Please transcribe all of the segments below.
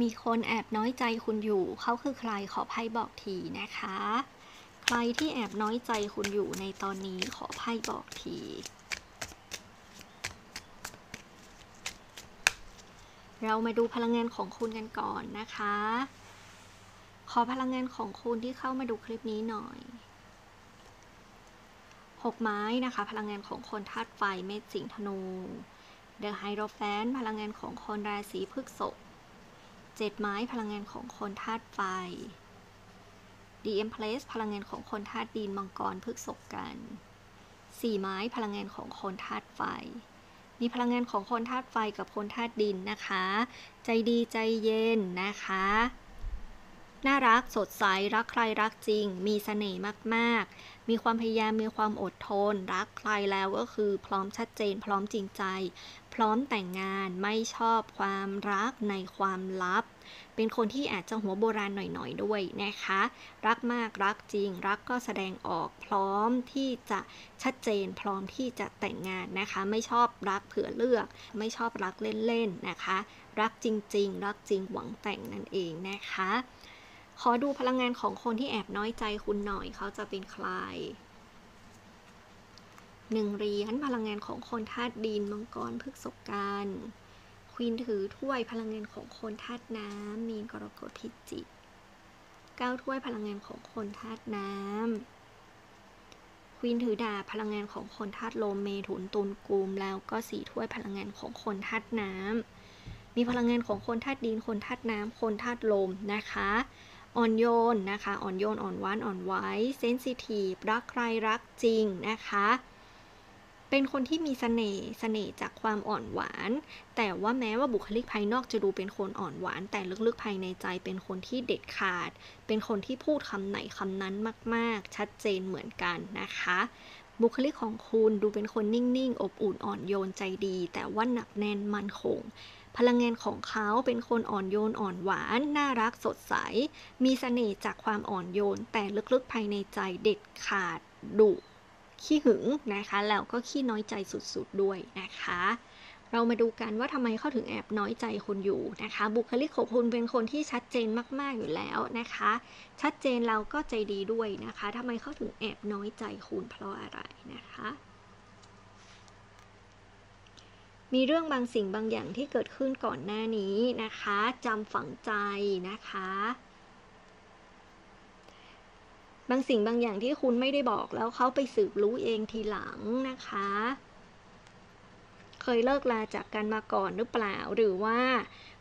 มีคนแอบน้อยใจคุณอยู่ เขาคือใครขอไพ่บอกทีนะคะ ใครที่แอบน้อยใจคุณอยู่ในตอนนี้ขอไพ่บอกที เรามาดูพลังงานของคุณกันก่อนนะคะ ขอพลังงานของคุณที่เข้ามาดูคลิปนี้หน่อยหกไม้นะคะ พลังงานของคนธาตุไฟเมษสิงห์ธนู เดอะไฮโดรแฟนพลังงานของคนราศีพฤษภ เจ็ดไม้พลังงานของคนธาตุไฟ DM Place พลังงานของคนธาตุดินมังกรพฤกษกันสี่ไม้พลังงานของคนธาตุไฟ มีพลังงานของคนธาตุไฟกับคนธาตุดินนะคะ ใจดีใจเย็นนะคะ น่ารักสดใสรักใครรักจริง มีเสน่ห์มากๆ มีความพยายามมีความอดทน รักใครแล้วก็คือพร้อมชัดเจน พร้อมจริงใจ พร้อมแต่งงานไม่ชอบความรักในความลับ เป็นคนที่อาจจะหัวโบราณหน่อยๆด้วยนะคะ รักมากรักจริง รักก็แสดงออกพร้อมที่จะชัดเจน พร้อมที่จะแต่งงานนะคะ ไม่ชอบรักเผื่อเลือก ไม่ชอบรักเล่นๆนะคะ รักจริง ๆ รักจริงหวังแต่งนั่นเองนะคะ ขอดูพลังงานของคนที่แอบน้อยใจคุณหน่อย เขาจะเป็นใครหนึ่งเหรียญพลังงานของคนธาตุดินมังกรพฤกษการควีนถือถ้วยพลังงานของคนธาตุน้ำมีนกรกฎพิจิกเก้าถ้วยพลังงานของคนธาตุน้ำควีนถือดาบพลังงานของคนธาตุลมเมถุนตุลกุมแล้วก็สี่ถ้วยพลังงานของคนธาตุน้ำมีพลังงานของคนธาตุดินคนธาตุน้ำคนธาตุลมนะคะ อ่อนโยนนะคะ อ่อนโยน อ่อนหวาน อ่อนไหวเซนซิทีฟ รักใครรักจริงนะคะ เป็นคนที่มีสเสน่ห์ เสน่ห์จากความอ่อนหวาน แต่ว่าแม้ว่าบุคลิกภายนอกจะดูเป็นคนอ่อนหวาน แต่ลึกๆภายในใจเป็นคนที่เด็ดขาด เป็นคนที่พูดคำไหนคำนั้นมาก ๆ ชัดเจนเหมือนกันนะคะ บุคลิกของคุณดูเป็นคนนิ่ง ๆ อบอุ่น อ่อนโยน ใจดี แต่ว่าหนักแน่นมั่นคง พลังงานของเขาเป็นคนอ่อนโยนอ่อนหวาน น่ารักสดใส มีเสน่ห์จากความอ่อนโยน แต่ลึกๆภายในใจเด็ดขาดดุขี้หึงนะคะ แล้วก็ขี้น้อยใจสุดๆด้วยนะคะ เรามาดูกันว่าทำไมเขาถึงแอบน้อยใจคุณอยู่นะคะ บุคลิกของคุณเป็นคนที่ชัดเจนมากๆอยู่แล้วนะคะ ชัดเจนแล้วก็ใจดีด้วยนะคะทำไมเขาถึงแอบน้อยใจคุณเพราะอะไรนะคะ มีเรื่องบางสิ่งบางอย่างที่เกิดขึ้นก่อนหน้านี้นะคะจำฝังใจนะคะ บางสิ่งบางอย่างที่คุณไม่ได้บอกแล้วเขาไปสืบรู้เองทีหลังนะคะ เคยเลิกลาจากกันมาก่อนหรือเปล่า หรือว่า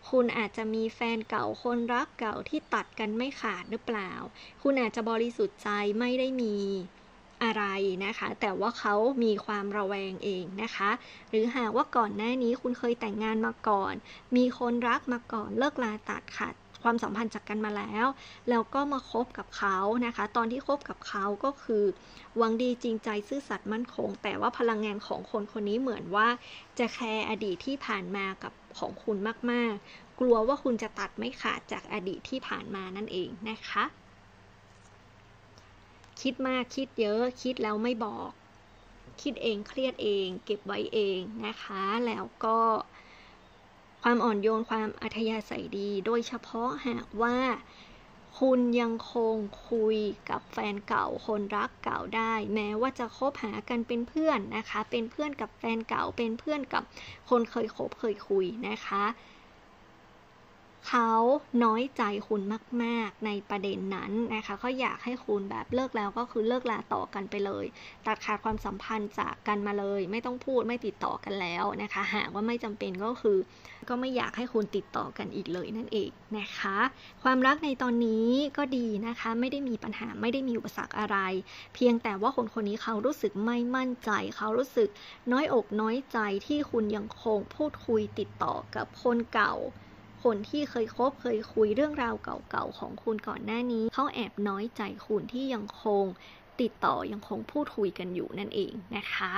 คุณอาจจะมีแฟนเก่าคนรักเก่าที่ตัดกันไม่ขาดหรือเปล่า คุณอาจจะบริสุทธิ์ใจไม่ได้มี อะไรนะคะ แต่ว่าเขามีความระแวงเองนะคะ หรือหากว่าก่อนหน้านี้คุณเคยแต่งงานมาก่อน มีคนรักมาก่อนเลิกลาตัดขาดความสัมพันธ์จากกันมาแล้ว แล้วก็มาคบกับเขานะคะ ตอนที่คบกับเขาก็คือหวังดีจริงใจซื่อสัตย์มั่นคง แต่ว่าพลังงานของคนคนนี้เหมือนว่าจะแคร์อดีตที่ผ่านมากับของคุณมากๆ กลัวว่าคุณจะตัดไม่ขาดจากอดีตที่ผ่านมานั่นเองนะคะ คิดมากคิดเยอะคิดแล้วไม่บอก คิดเองเครียดเอง เก็บไว้เองนะคะ แล้วก็ความอ่อนโยนความอัธยาศัยดี โดยเฉพาะหากว่าคุณยังคงคุยกับแฟนเก่าคนรักเก่าได้ แม้ว่าจะคบหากันเป็นเพื่อนนะคะ เป็นเพื่อนกับแฟนเก่าเป็นเพื่อนกับคนเคยคบเคยคุยนะคะ เขาน้อยใจคุณมาก ๆ ในประเด็นนั้นนะคะเขาอยากให้คุณแบบเลิกแล้วก็คือเลิกลาต่อกันไปเลย ตัดขาดความสัมพันธ์จากกันมาเลย ไม่ต้องพูดไม่ติดต่อกันแล้วนะคะ หากว่าไม่จำเป็นก็คือ ก็ไม่อยากให้คุณติดต่อกันอีกเลยนั่นเองนะคะ ความรักในตอนนี้ก็ดีนะคะ ไม่ได้มีปัญหาไม่ได้มีอุปสรรคอะไร เพียงแต่ว่าคนคนนี้เขารู้สึกไม่มั่นใจ เขารู้สึกน้อยอกน้อยใจที่คุณยังคงพูดคุยติดต่อกับคนเก่า คนที่เคยคบเคยคุยเรื่องราวเก่าๆของคุณก่อนหน้านี้ เขาแอบน้อยใจคุณที่ยังคงติดต่อยังคงพูดคุยกันอยู่นั่นเองนะคะ